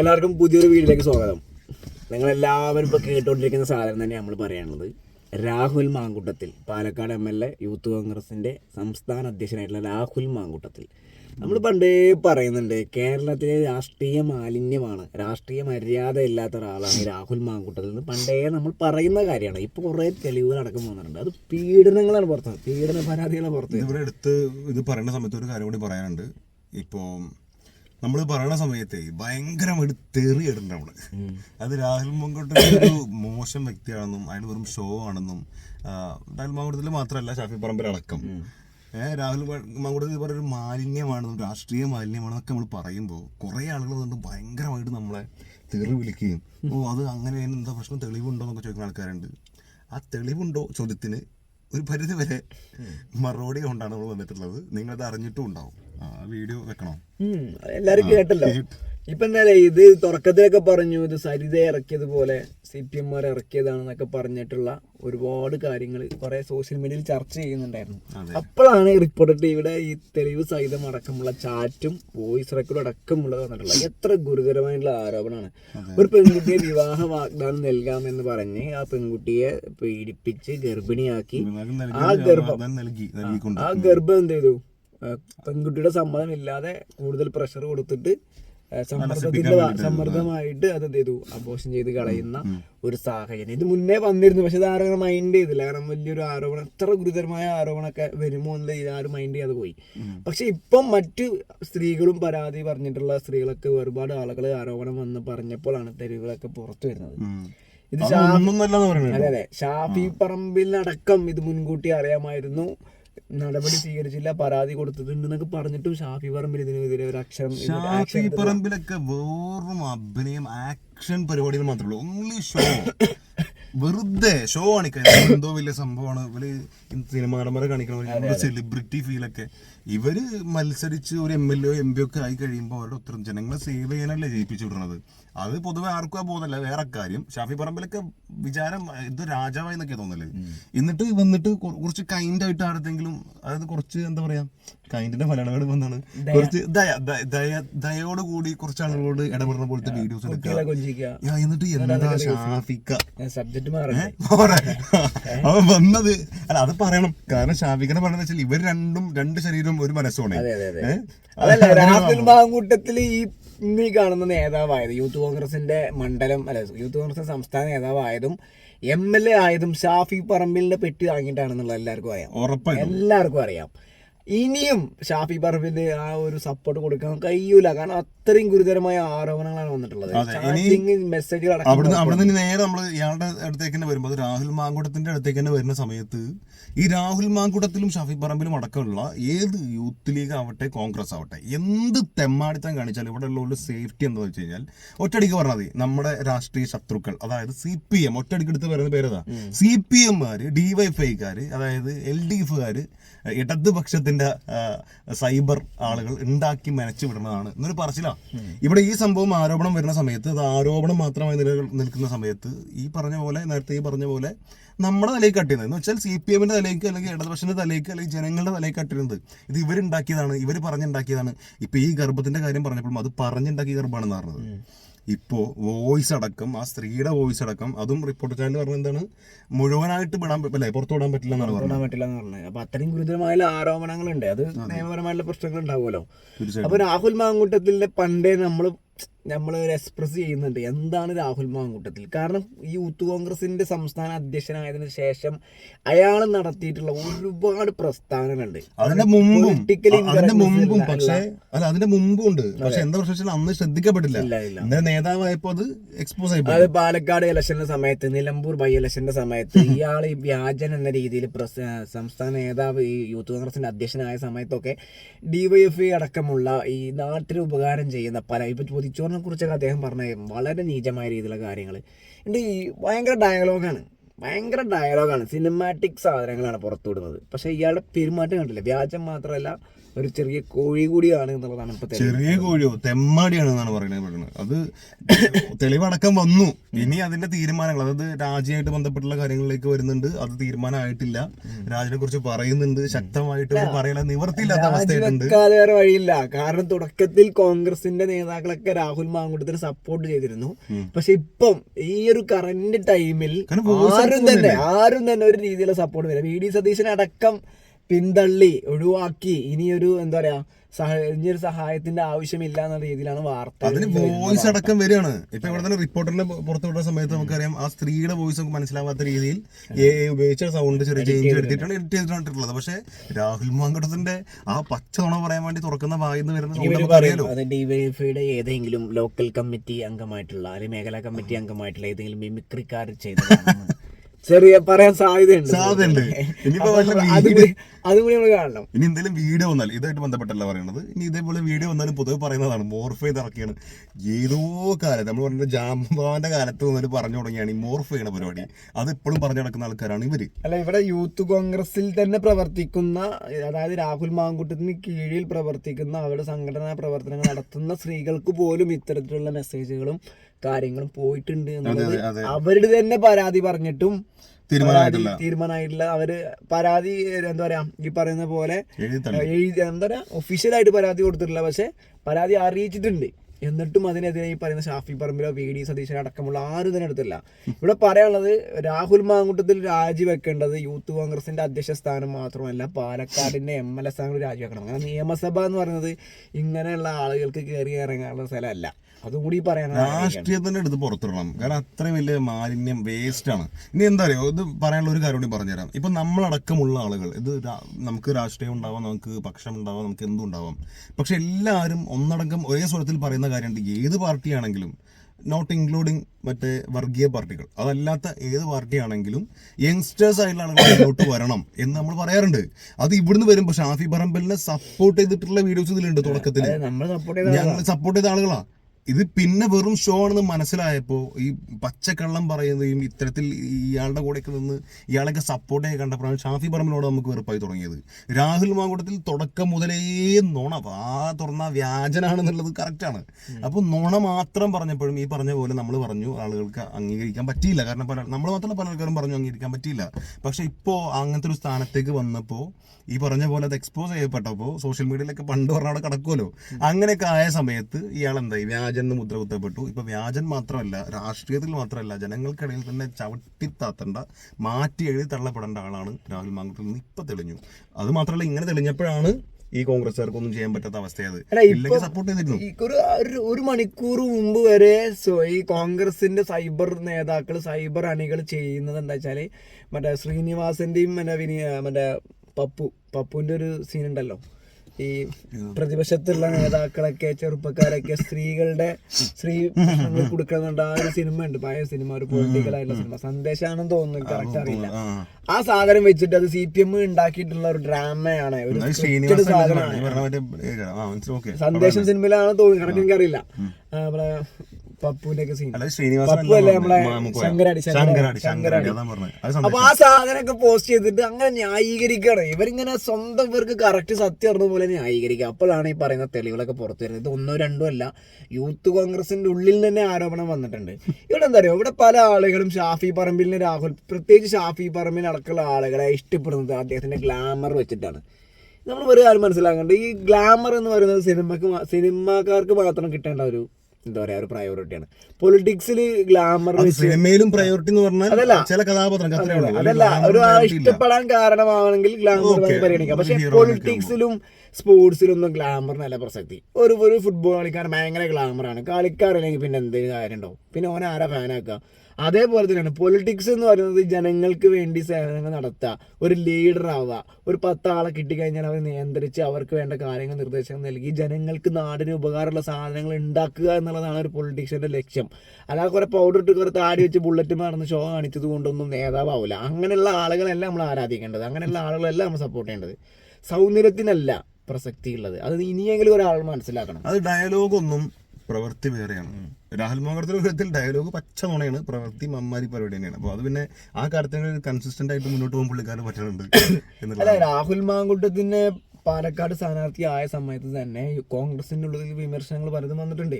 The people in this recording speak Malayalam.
എല്ലാവർക്കും പുതിയൊരു വീഡിയോയിലേക്ക് സ്വാഗതം. നിങ്ങളെല്ലാവരും ഇപ്പോൾ കേട്ടുകൊണ്ടിരിക്കുന്ന സാധനം തന്നെ നമ്മൾ പറയാനുള്ളത്. Rahul Mamkootathil Palakkad M L A youth കോൺഗ്രസിന്റെ സംസ്ഥാന അധ്യക്ഷനായിട്ടുള്ള രാഹുൽ മാങ്കുട്ടത്തിൽ. നമ്മൾ പണ്ടേ പറയുന്നുണ്ട് കേരളത്തിലെ രാഷ്ട്രീയ മാലിന്യമാണ് രാഷ്ട്രീയ മര്യാദ ഇല്ലാത്ത ഒരാളാണ് രാഹുൽ മാങ്കുട്ടത്തിൽ എന്ന് പണ്ടേ നമ്മൾ പറയുന്ന കാര്യമാണ്. ഇപ്പോൾ കുറേ തെളിവുകൾ അടക്കം വന്നിട്ടുണ്ട്. അത് പീഡനങ്ങളാണ് പുറത്ത് പീഡന പരാതികളാണ് പുറത്ത്. ഇവിടെ അടുത്ത് ഇത് പറയുന്ന സമയത്ത് ഒരു കാര്യം കൂടി പറയാനുണ്ട്. ഇപ്പോൾ നമ്മൾ പറയണ സമയത്ത് ഭയങ്കരമായിട്ട് തെറി ഇടണ്ട നമ്മൾ. അത് രാഹുൽ മങ്കോട്ട് ഒരു മോശം വ്യക്തിയാണെന്നും അയാൾ വെറും ഷോ ആണെന്നും രാഹുൽ മങ്കോട്ടത്തിൽ മാത്രമല്ല ഷാഫി പറമ്പിലടക്കം ഏഹ് രാഹുൽ മങ്കോട്ടത്തിൽ പറഞ്ഞ ഒരു മാലിന്യമാണെന്നും രാഷ്ട്രീയ മാലിന്യമാണെന്നൊക്കെ നമ്മൾ പറയുമ്പോൾ കുറേ ആളുകൾ വന്നിട്ട് ഭയങ്കരമായിട്ട് നമ്മളെ തെറി വിളിക്കുകയും ഓ അത് അങ്ങനെ എന്താ പ്രശ്നം? തെളിവുണ്ടോ എന്നൊക്കെ ചോദിക്കുന്ന ആൾക്കാരുണ്ട്. ആ തെളിവുണ്ടോ ചോദ്യത്തിന് ഒരു പരിധി വരെ മറുപടി കൊണ്ടാണ് നമ്മൾ വന്നിട്ടുള്ളത്. നിങ്ങളത് അറിഞ്ഞിട്ടും ഉണ്ടാവും. വീഡിയോ വെക്കണോ? എല്ലാരും കേട്ടല്ലോ. ഇപ്പൊ എന്തായാലും ഇത് തുടക്കത്തിലൊക്കെ പറഞ്ഞു ഇത് സരിത ഇറക്കിയതുപോലെ സി പി എംമാർ ഇറക്കിയതാണെന്നൊക്കെ പറഞ്ഞിട്ടുള്ള ഒരുപാട് കാര്യങ്ങൾ കുറെ സോഷ്യൽ മീഡിയയിൽ ചർച്ച ചെയ്യുന്നുണ്ടായിരുന്നു. അപ്പോഴാണ് റിപ്പോർട്ടർ ടിവിയുടെ ഈ തെളിവ് സഹിതം അടക്കമുള്ള ചാറ്റും വോയിസ് റെക്കോർഡും അടക്കമുള്ളത് വന്നിട്ടുള്ളത്. എത്ര ഗുരുതരമായിട്ടുള്ള ആരോപണമാണ്. ഒരു പെൺകുട്ടിയെ വിവാഹ വാഗ്ദാനം നൽകാമെന്ന് പറഞ്ഞ് ആ പെൺകുട്ടിയെ പീഡിപ്പിച്ച് ഗർഭിണിയാക്കി ആ ഗർഭം ആ ഗർഭം എന്ത് ചെയ്തു? പെൺകുട്ടിയുടെ സമ്മതം ഇല്ലാതെ കൂടുതൽ പ്രഷർ കൊടുത്തിട്ട് സമ്മർദ്ദത്തിന്റെ സമ്മർദ്ദമായിട്ട് അത് എന്ത് ചെയ്തു? അബോഷൻ ചെയ്ത് കളയുന്ന ഒരു സാഹചര്യം. ഇത് മുന്നേ വന്നിരുന്നു പക്ഷെ ഇത് ആരും മൈൻഡ് ചെയ്തില്ല. കാരണം വലിയൊരു ആരോപണം എത്ര ഗുരുതരമായ ആരോപണമൊക്കെ വരുമോ എന്നുള്ള ഇത് ആരും മൈൻഡ് ചെയ്യാതെ പോയി. പക്ഷെ ഇപ്പം മറ്റു സ്ത്രീകളും പരാതി പറഞ്ഞിട്ടുള്ള സ്ത്രീകളൊക്കെ ഒരുപാട് ആളുകൾ ആരോപണം വന്ന് പറഞ്ഞപ്പോഴാണ് തെരുവുകളൊക്കെ പുറത്തു വരുന്നത്. ഇത് അതെ അതെ. ഷാഫി പറമ്പിലടക്കം ഇത് മുൻകൂട്ടി അറിയാമായിരുന്നു. നടപടി സ്വീകരിച്ചില്ല പരാതി കൊടുത്തിട്ടുണ്ടെന്നൊക്കെ പറഞ്ഞിട്ടും ഷാഫി പറമ്പിൽ ഇതിനെതിരെ ഒരു അക്ഷരം ഷാഫി പറമ്പിലൊക്കെ വെറും അഭിനയം ആക്ഷൻ പരിപാടികൾ മാത്രമേ ഉള്ളൂ. ഓൺലി ഷോ വെറുതെ ഷോ കാണിക്കാൻ. എന്തോ വലിയ സംഭവമാണ്. ഇവർ സിനിമാടന്മാരെ കാണിക്കണ സെലിബ്രിറ്റി ഫീലൊക്കെ ഇവർ മത്സരിച്ച് ഒരു M L A M P ഒക്കെ ആയി കഴിയുമ്പോൾ അവരുടെ ഉത്തരം ജനങ്ങളെ സേവ് ചെയ്യാനല്ലേ ജയിപ്പിച്ചു വിടുന്നത് അത് പൊതുവെ ആർക്കും ആ ബോധമല്ല. വേറെ കാര്യം. ഷാഫി പറമ്പിലൊക്കെ വിചാരം ഇത് രാജാവായി എന്നൊക്കെ തോന്നൽ. എന്നിട്ട് വന്നിട്ട് കുറച്ച് കൈൻഡ് ആയിട്ട് ആരത്തെങ്കിലും അതായത് കുറച്ച് എന്താ പറയാ കൈൻഡിന്റെ ഫലങ്ങൾ വന്നാണ്. കുറച്ച് ദയ ദയ- ദയ ദയോട് കൂടി കുറച്ച് ആളുകളോട് ഇടപെടുന്ന പോലത്തെ വീഡിയോസ് എടുക്കുക. എന്നിട്ട് എന്താ ഷാഫിക്ക? സബ്ജക്ട്. അവൻ വന്നത് അല്ല അത് പറയണം. കാരണം ഷാഫിക്കനെ പറഞ്ഞത് വെച്ചാൽ ഇവർ രണ്ടും രണ്ട് ശരീരം ഒരു മനസ്സുമാണ്? അതല്ല രാഹുൽ മാങ്കൂട്ടത്തിൽ ഈ ഇന്ന് ഈ കാണുന്ന നേതാവായത് യൂത്ത് കോൺഗ്രസിന്റെ മണ്ഡലം അല്ല യൂത്ത് കോൺഗ്രസ് സംസ്ഥാന നേതാവായതും എം എൽ എ ആയതും ഷാഫി പറമ്പിലിന്റെ പെട്ടി വാങ്ങിയിട്ടാണെന്നുള്ള എല്ലാവർക്കും അറിയാം. എല്ലാവർക്കും അറിയാം. ഇനിയും ഷാഫി പറമ്പിന്റെ ആ ഒരു സപ്പോർട്ട് കൊടുക്കാൻ കഴിയൂല. കാരണം അത്രയും ഗുരുതരമായ ആരോപണങ്ങളാണ് വന്നിട്ടുള്ളത്. മെസ്സേജുകൾ അവിടുന്ന് നിന്ന് നേരെ നമ്മൾ ഇയാളുടെ അടുത്തേക്ക് തന്നെ വരുമ്പോൾ രാഹുൽ മാങ്കൂട്ടത്തിന്റെ അടുത്തേക്ക് തന്നെ വരുന്ന സമയത്ത് ഈ രാഹുൽ മാങ്കൂട്ടത്തിലും ഷാഫി പറമ്പിലും അടക്കമുള്ള ഏത് യൂത്ത് ലീഗ് ആവട്ടെ കോൺഗ്രസ് ആവട്ടെ എന്ത് തെമ്മാടിത്തം കാണിച്ചാലും ഇവിടെ ഉള്ള ഒരു സേഫ്റ്റി എന്താ വെച്ച് കഴിഞ്ഞാൽ ഒറ്റടിക്ക് പറഞ്ഞാൽ മതി. നമ്മുടെ രാഷ്ട്രീയ ശത്രുക്കൾ അതായത് സി പി എം ഒറ്റടിക്ക് എടുത്ത് പറയുന്ന പേരതാ സി പി എംമാര് ഡിവൈഫൈക്കാര് അതായത് എൽ ഡി എഫുകാര് ഇടതുപക്ഷത്തിന്റെ ആ, സൈബർ ആളുകൾ ഉണ്ടാക്കി മെനച്ചു വിടുന്നതാണ്. എന്നൊരു പറച്ചിലാണ് ഇവിടെ ഈ സംഭവം ആരോപണം വരുന്ന സമയത്ത് അത് ആരോപണം മാത്രമായി നിൽക്കുന്ന സമയത്ത് ഈ പറഞ്ഞ പോലെ നേരത്തെ ഈ പറഞ്ഞ പോലെ നമ്മുടെ തലയിൽ കട്ടിരുന്നത് എന്ന് വെച്ചാൽ സി പി എമ്മിന്റെ തലേക്ക് അല്ലെങ്കിൽ ഇടതുപക്ഷത്തിന്റെ തലേക്ക് അല്ലെങ്കിൽ ജനങ്ങളുടെ തലയിൽ കട്ടിരുന്നത് ഇത് ഇവരുണ്ടാക്കിയതാണ് ഇവർ പറഞ്ഞുണ്ടാക്കിയതാണ്. ഇപ്പൊ ഈ ഗർഭത്തിന്റെ കാര്യം പറഞ്ഞപ്പോഴും അത് പറഞ്ഞുണ്ടാക്കിയ ഗർഭമാണെന്ന് പറഞ്ഞത്. ഇപ്പോ വോയിസ് അടക്കം ആ സ്ത്രീയുടെ വോയിസ് അടക്കം അതും റിപ്പോർട്ട് ചാനൽ പറഞ്ഞത് എന്താണ്? മുഴുവനായിട്ട് വിടാൻ പറ്റില്ല പുറത്തു വിടാൻ പറ്റില്ല എന്നാണ് പറഞ്ഞത്. പറ്റില്ല എന്ന് പറഞ്ഞത്. അപ്പൊ അത്രയും ഗുരുതരമായ ആരോപണങ്ങളുണ്ട്. അത് നിയമപരമായിട്ടുള്ള പ്രശ്നങ്ങൾ ഉണ്ടാവുമല്ലോ അപ്പൊ രാഹുൽ മാങ്കൂട്ടത്തിന്റെ പണ്ടേ നമ്മൾ നമ്മൾ ഒരു എക്സ്പ്രസ് ചെയ്യുന്നുണ്ട്. എന്താണ് രാഹുൽ മാങ്കൂട്ടത്തിൽ? കാരണം ഈ യൂത്ത് കോൺഗ്രസിന്റെ സംസ്ഥാന അധ്യക്ഷനായതിനു ശേഷം അയാൾ നടത്തിയിട്ടുള്ള ഒരുപാട് പ്രസ്ഥാനങ്ങളുണ്ട്. അതിന്റെ മുമ്പും അതിന്റെ മുമ്പും പക്ഷേ അല്ല. അതിന്റെ മുമ്പും ഉണ്ട്. പക്ഷെ എന്താ പ്രശ്നം അന്ന് ശ്രദ്ധിക്കപ്പെട്ടില്ല. ഇല്ല ഇല്ല. ഇന്നലെ നേതാവായപ്പോ അത് എക്സ്പോസ് ആയി അത് പാലക്കാട് ഇലക്ഷന്റെ സമയത്ത് നിലമ്പൂർ ബൈ ഇലക്ഷന്റെ സമയത്ത് ഇയാൾ ഈ വ്യാജൻ എന്ന രീതിയിൽ സംസ്ഥാന നേതാവ് ഈ യൂത്ത് കോൺഗ്രസിന്റെ അധ്യക്ഷനായ സമയത്തൊക്കെ ഡിവൈഎഫ്ഐ അടക്കമുള്ള ഈ നാട്ടിൽ ഉപകാരം ചെയ്യുന്ന പല ഇപ്പൊ പൊതിച്ചോറിനെ കുറിച്ചൊക്കെ അദ്ദേഹം പറഞ്ഞ വളരെ നീചമായ രീതിയിലുള്ള കാര്യങ്ങൾ. ഉണ്ട് ഈ ഭയങ്കര ഡയലോഗാണ് ഭയങ്കര ഡയലോഗാണ് സിനിമാറ്റിക് സാധനങ്ങളാണ് പുറത്തുവിടുന്നത്. പക്ഷേ ഇയാളുടെ പെരുമാറ്റം കണ്ടില്ല വ്യാജം മാത്രമല്ല ഒരു ചെറിയ കോഴി കൂടിയാണ് എന്നുള്ളതാണ് ഇപ്പൊ ചെറിയ കോഴിയോ തെമ്മാടിയാണ് എന്നാണ് പറയുന്നത് അത് തെളിവടക്കം വന്നു. ഇനി അതിന്റെ തീരുമാനങ്ങൾ അതായത് രാജ്യമായിട്ട് ബന്ധപ്പെട്ടുള്ള കാര്യങ്ങളിലേക്ക് വരുന്നുണ്ട്. അത് തീരുമാനമായിട്ടില്ല. രാജിനെ കുറിച്ച് പറയുന്നുണ്ട്. ശക്തമായിട്ട് പറയണ നിവർത്തിയില്ലാത്ത അവസ്ഥയിലുണ്ട് വേറെ വഴിയില്ല. കാരണം തുടക്കത്തിൽ കോൺഗ്രസിന്റെ നേതാക്കളൊക്കെ രാഹുൽ മാങ്കുട്ടത്തിന് സപ്പോർട്ട് ചെയ്തിരുന്നു. പക്ഷെ ഇപ്പം ഈ ഒരു കറന്റ് ടൈമിൽ ആരും തന്നെ ആരും തന്നെ ഒരു രീതിയിലുള്ള സപ്പോർട്ട് വരില്ല. വി. ഡി. സതീശനെ അടക്കം പിന്തള്ളി ഒഴിവാക്കി. ഇനിയൊരു എന്താ പറയാ ഇനിയൊരു സഹായത്തിന്റെ ആവശ്യമില്ല എന്ന രീതിയിലാണ് വാർത്ത അതിന് വോയിസ് അടക്കം വരികയാണ്. ഇപ്പൊ ഇവിടെ തന്നെ റിപ്പോർട്ടറിന്റെ പുറത്തു വിടുന്ന സമയത്ത് നമുക്കറിയാം ആ സ്ത്രീയുടെ വോയിസ് നമുക്ക് മനസ്സിലാവാത്ത രീതിയിൽ എ ഉപയോഗിച്ച സൗണ്ട് ചെറിയ ചേഞ്ച് എടുത്തിട്ടാണ് എഡിറ്റ് ചെയ്തിട്ടുള്ളത്. പക്ഷെ രാഹുൽ മാങ്കടത്തിന്റെ ആ പച്ച തുണ പറയാൻ വേണ്ടി തുറക്കുന്ന വായിന്ന് വരുന്ന അറിയാലോ ഏതെങ്കിലും ലോക്കൽ കമ്മിറ്റി അംഗമായിട്ടുള്ള അല്ലെങ്കിൽ മേഖലാ കമ്മിറ്റി അംഗമായിട്ടുള്ള ഏതെങ്കിലും മിമിക്രിക്കാർ ചെയ്തതാണെന്ന്. ചെറിയ പറയാൻ സാധ്യതയുണ്ട്. സാധ്യതയുണ്ട്. ഇനിയിപ്പോ വല്ല അതും കൂടി അതും നമ്മൾ കാണണം. ഇനി എന്തെങ്കിലും വീഡിയോ വന്നാൽ ഇതായിട്ട് ബന്ധപ്പെട്ടല്ല പറയുന്നത്. ഇനി ഇതേപോലെ വീഡിയോ വന്നാലും പൊതുവെ പറയുന്നതാണ്. മോർഫ് ചെയ്ത് ഇറക്കിയാണ്. ഏതോ കാലത്ത് നമ്മൾ പറഞ്ഞ ജാംബാന്റെ കാലത്ത് വന്നിട്ട് പറഞ്ഞു തുടങ്ങിയാണ് ഈ മോർഫ് ചെയ്യണ പരിപാടി. അത് ഇപ്പോഴും പറഞ്ഞു നടക്കുന്ന ആൾക്കാരാണ് ഇവർ. അല്ല ഇവിടെ യൂത്ത് കോൺഗ്രസിൽ തന്നെ പ്രവർത്തിക്കുന്ന അതായത് രാഹുൽ മാങ്കുട്ടത്തിന് കീഴിൽ പ്രവർത്തിക്കുന്ന അവരുടെ സംഘടനാ പ്രവർത്തനങ്ങൾ നടത്തുന്ന സ്ത്രീകൾക്ക് പോലും ഇത്തരത്തിലുള്ള മെസ്സേജുകളും കാര്യങ്ങളും പോയിട്ടുണ്ട് എന്നുള്ളത്. അവരുടെ തന്നെ പരാതി പറഞ്ഞിട്ടും തീരുമാനമായിട്ടില്ല. തീരുമാനമായിട്ടില്ല അവർ പരാതി എന്താ പറയാ ഈ പറയുന്ന പോലെ എഴുതി എന്താ പറയാ ഒഫീഷ്യലായിട്ട് പരാതി കൊടുത്തിട്ടില്ല പക്ഷെ പരാതി അറിയിച്ചിട്ടുണ്ട് എന്നിട്ടും അതിനെതിരെ ഈ പറയുന്ന ഷാഫി പറമ്പിലോ വി ഡി. സതീശൻ അടക്കമുള്ള ആരും തന്നെ എടുത്തില്ല. ഇവിടെ പറയാനുള്ളത് രാഹുൽ മാങ്കുട്ടത്തിൽ രാജിവെക്കേണ്ടത് യൂത്ത് കോൺഗ്രസിന്റെ അധ്യക്ഷ സ്ഥാനം മാത്രമല്ല പാലക്കാടിന്റെ എം. എൽ. എ സ്ഥാനം രാജിവെക്കണം. അങ്ങനെ നിയമസഭ എന്ന് പറയുന്നത് ഇങ്ങനെയുള്ള ആളുകൾക്ക് കയറി ഇറങ്ങാനുള്ള സ്ഥലമല്ല. അതും കൂടി പറയാനാണ് രാഷ്ട്രീയത്തിന്റെ അടുത്ത് പുറത്തിടണം. കാരണം അത്രയും വലിയ മാലിന്യം വേസ്റ്റ് ആണ്. ഇനി എന്താ അറിയോ? ഇത് പറയാനുള്ള ഒരു കാര്യം കൂടി പറഞ്ഞുതരാം. ഇപ്പൊ നമ്മളടക്കമുള്ള ആളുകൾ ഇത് നമുക്ക് രാഷ്ട്രീയം ഉണ്ടാവാം നമുക്ക് പക്ഷം ഉണ്ടാവാം നമുക്ക് എന്തും ഉണ്ടാവാം. പക്ഷെ എല്ലാവരും ഒന്നടങ്കം ഒരേ സ്വരത്തിൽ പറയുന്ന കാര്യമുണ്ട്. ഏത് പാർട്ടിയാണെങ്കിലും നോട്ട് ഇൻക്ലൂഡിങ് മറ്റേ വർഗീയ പാർട്ടികൾ അതല്ലാത്ത ഏത് പാർട്ടിയാണെങ്കിലും യങ്സ്റ്റേഴ്സ് ആയിട്ടുള്ള ആളുകൾ മുന്നോട്ട് വരണം എന്ന് നമ്മൾ പറയാറുണ്ട്. അത് ഇവിടുന്ന് വരുമ്പോൾ ആഫി പറമ്പലിനെ സപ്പോർട്ട് ചെയ്തിട്ടുള്ള വീഡിയോസ് ഇതിലുണ്ട് തുടക്കത്തിൽ ഞങ്ങൾ സപ്പോർട്ട് ചെയ്ത ആളുകളാ. ഇത് പിന്നെ വെറും ഷോ ആണെന്ന് മനസ്സിലായപ്പോൾ ഈ പച്ചക്കള്ളം പറയുന്നതും ഇത്തരത്തിൽ ഇയാളുടെ കൂടെയൊക്കെ നിന്ന് ഇയാളൊക്കെ സപ്പോർട്ട് ചെയ്ത് കണ്ടപ്പോഴാണ് ഷാഫി പറമ്പിനോട് നമുക്ക് വെറുപ്പായി തുടങ്ങിയത്. രാഹുൽ മാങ്കൂട്ടത്തിൽ തുടക്കം മുതലേ നുണ വാ തുറന്ന വ്യാജനാണെന്നുള്ളത് കറക്റ്റാണ് അപ്പോൾ നുണ മാത്രം പറഞ്ഞപ്പോഴും ഈ പറഞ്ഞ പോലെ നമ്മൾ പറഞ്ഞു ആളുകൾക്ക് അംഗീകരിക്കാൻ പറ്റിയില്ല. കാരണം പല നമ്മൾ മാത്രമല്ല പല ആൾക്കാരും പറഞ്ഞു അംഗീകരിക്കാൻ പറ്റിയില്ല. പക്ഷെ ഇപ്പോൾ അങ്ങനത്തെ ഒരു സ്ഥാനത്തേക്ക് വന്നപ്പോൾ ഈ പറഞ്ഞ പോലെ അത് എക്സ്പോസ് ചെയ്യപ്പെട്ടപ്പോൾ സോഷ്യൽ മീഡിയയിലൊക്കെ പണ്ട് പറഞ്ഞ അവിടെ കിടക്കുമല്ലോ അങ്ങനെയൊക്കെ ആയ സമയത്ത് ഇയാൾ എന്തായി? വ്യാജൻ എന്ന് മുദ്ര കുത്തപ്പെട്ടു ഇപ്പൊ വ്യാജൻ മാത്രമല്ല രാഷ്ട്രീയത്തിൽ മാത്രമല്ല ജനങ്ങൾക്കിടയിൽ തന്നെ ചവിട്ടിത്താത്തേണ്ട മാറ്റി എഴുതി തള്ളപ്പെടേണ്ട ആളാണ് രാഹുൽ മാങ്കുട്ടിൽ നിന്ന് ഇപ്പൊ തെളിഞ്ഞു. അത് മാത്രമല്ല ഇങ്ങനെ തെളിഞ്ഞപ്പോഴാണ് ഈ കോൺഗ്രസ്സുകാർക്കൊന്നും ചെയ്യാൻ പറ്റാത്ത അവസ്ഥയത് ഇല്ലെങ്കിൽ സപ്പോർട്ട് ചെയ്തിരുന്നു. ഒരു മണിക്കൂർ മുമ്പ് വരെ ഈ കോൺഗ്രസിന്റെ സൈബർ നേതാക്കൾ സൈബർ അണികൾ ചെയ്യുന്നത് എന്താ വെച്ചാൽ മറ്റേ ശ്രീനിവാസന്റെയും മറ്റേ വിനി മറ്റേ പപ്പു പപ്പുവിന്റെ ഒരു സീൻ ഉണ്ടല്ലോ. ഈ പ്രതിപക്ഷത്തുള്ള നേതാക്കളൊക്കെ ചെറുപ്പക്കാരൊക്കെ സ്ത്രീകളുടെ സ്ത്രീ കൊടുക്കുന്നുണ്ട്. ആ ഒരു സിനിമ ഉണ്ട് പഴയ സിനിമ ഒരു പൊളിറ്റിക്കൽ ആയിട്ടുള്ള സിനിമ. സന്ദേശമാണെന്ന് തോന്നുന്നു കറക്റ്റ് അറിയില്ല. ആ. സാധനം വെച്ചിട്ട് അത് സി പി എം ഉണ്ടാക്കിയിട്ടുള്ള ഒരു ഡ്രാമയാണ്. ഒരു സാധനമാണ്. സന്ദേശം സിനിമയിലാണെന്ന് തോന്നുന്നു കറക്റ്റ് എനിക്കറിയില്ല. നമ്മളെ പപ്പുവിന്റെ ഒക്കെ സീൻ പപ്പു അല്ലേ നമ്മളെ. ശങ്കരാടി, ശങ്കരാടി ശങ്കരാടി. അപ്പൊ ആ സാധനമൊക്കെ പോസ്റ്റ് ചെയ്തിട്ട് അങ്ങനെ ന്യായീകരിക്കുകയാണ്. ഇവരിങ്ങനെ സ്വന്തം ഇവർക്ക് കറക്റ്റ് സത്യം അറിഞ്ഞ പോലെ ന്യായീകരിക്കുക. അപ്പോഴാണ് ഈ പറയുന്ന തെളിവുകളൊക്കെ പുറത്തു വരുന്നത്. ഇത് ഒന്നോ രണ്ടോ അല്ല യൂത്ത് കോൺഗ്രസിന്റെ ഉള്ളിൽ തന്നെ ആരോപണം വന്നിട്ടുണ്ട്. ഇവിടെ എന്താ പറയുക ഇവിടെ പല ആളുകളും ഷാഫി പറമ്പിലിന് രാഹുൽ പ്രത്യേകിച്ച് ഷാഫി പറമ്പിൽ അടക്കമുള്ള ആളുകളെ ഇഷ്ടപ്പെടുന്നത് അദ്ദേഹത്തിന്റെ ഗ്ലാമർ വെച്ചിട്ടാണ്. നമ്മൾ ഒരു കാര്യം മനസ്സിലാക്കേണ്ടത്. ഈ ഗ്ലാമർ എന്ന് പറയുന്നത് സിനിമക്ക് സിനിമാക്കാർക്ക് മാത്രം കിട്ടേണ്ട ഒരു എന്താ പറയാ ഒരു പ്രയോറിറ്റിയാണ് പൊളിറ്റിക്സിൽ ഗ്ലാമർ സിനിമയിലും പ്രയോറിറ്റി എന്ന് പറഞ്ഞാൽ അതല്ല. ചില കഥാപാത്രങ്ങൾ. അതല്ല ഒരു. ഇഷ്ടപ്പെടാൻ കാരണമാണെങ്കിൽ ഗ്ലാമർ. പരിഗണിക്കാം പക്ഷെ പൊളിറ്റിക്സിലും സ്പോർട്സിലും ഒന്നും ഗ്ലാമറിനല്ല പ്രസക്തി ഒരു ഒരു ഫുട്ബോൾ കളിക്കാരൻ ഭയങ്കര ഗ്ലാമറാണ് കളിക്കാറില്ലെങ്കിൽ പിന്നെ എന്തെങ്കിലും കാര്യം ഉണ്ടാവും പിന്നെ ഓനെ ആരാ ഫാനാക്കുക അതേപോലെ തന്നെയാണ്. പൊളിറ്റിക്സ് എന്ന് പറയുന്നത് ജനങ്ങൾക്ക് വേണ്ടി സേവനങ്ങൾ നടത്തുക ഒരു ലീഡർ ആവുക ഒരു പത്താളെ കിട്ടിക്കഴിഞ്ഞാൽ അവർ നിയന്ത്രിച്ച് അവർക്ക് വേണ്ട കാര്യങ്ങൾ നിർദ്ദേശങ്ങൾ നൽകി ജനങ്ങൾക്ക് നാടിന് ഉപകാരമുള്ള സാധനങ്ങൾ ഉണ്ടാക്കുക എന്നുള്ളതാണ് ഒരു പൊളിറ്റിക്സിന്റെ ലക്ഷ്യം. അല്ലാതെ കുറെ പൗഡർ ഇട്ട് കുറെ താടി വെച്ച് ബുള്ളറ്റ് മാറുന്ന ഷോ കാണിച്ചത് കൊണ്ടൊന്നും നേതാവാവില്ല അങ്ങനെയുള്ള ആളുകളെല്ലാം നമ്മൾ ആരാധിക്കേണ്ടത്. അങ്ങനെയുള്ള ആളുകളെല്ലാം നമ്മൾ സപ്പോർട്ട് ചെയ്യേണ്ടത്. സൗന്ദര്യത്തിനല്ല പ്രസക്തി ഉള്ളത് അത് ഇനിയെങ്കിലും ഒരാൾ മനസ്സിലാക്കണം. അത് ഡയലോഗ് ഒന്നും പ്രവൃത്തി വേറെയാണ്. രാഹുൽ മാങ്കടത്തിന്റെ വിധത്തിൽ ഡയലോഗ് പച്ച നുണയാണ്. പ്രവൃത്തി മമ്മാരി പരിപാടി തന്നെയാണ്. അപ്പൊ അത് പിന്നെ ആ കാര്യത്തിന് കൺസിസ്റ്റന്റ് ആയിട്ട് മുന്നോട്ട് പോകാൻ പുള്ളിക്കാരും പറ്റുന്നുണ്ട് അല്ല രാഹുൽ മാങ്കുട്ടത്തിനെ പാലക്കാട് സ്ഥാനാർത്ഥി ആയ സമയത്ത് തന്നെ കോൺഗ്രസിന്റെ ഉള്ളിൽ വിമർശനങ്ങൾ പലതും വന്നിട്ടുണ്ട്.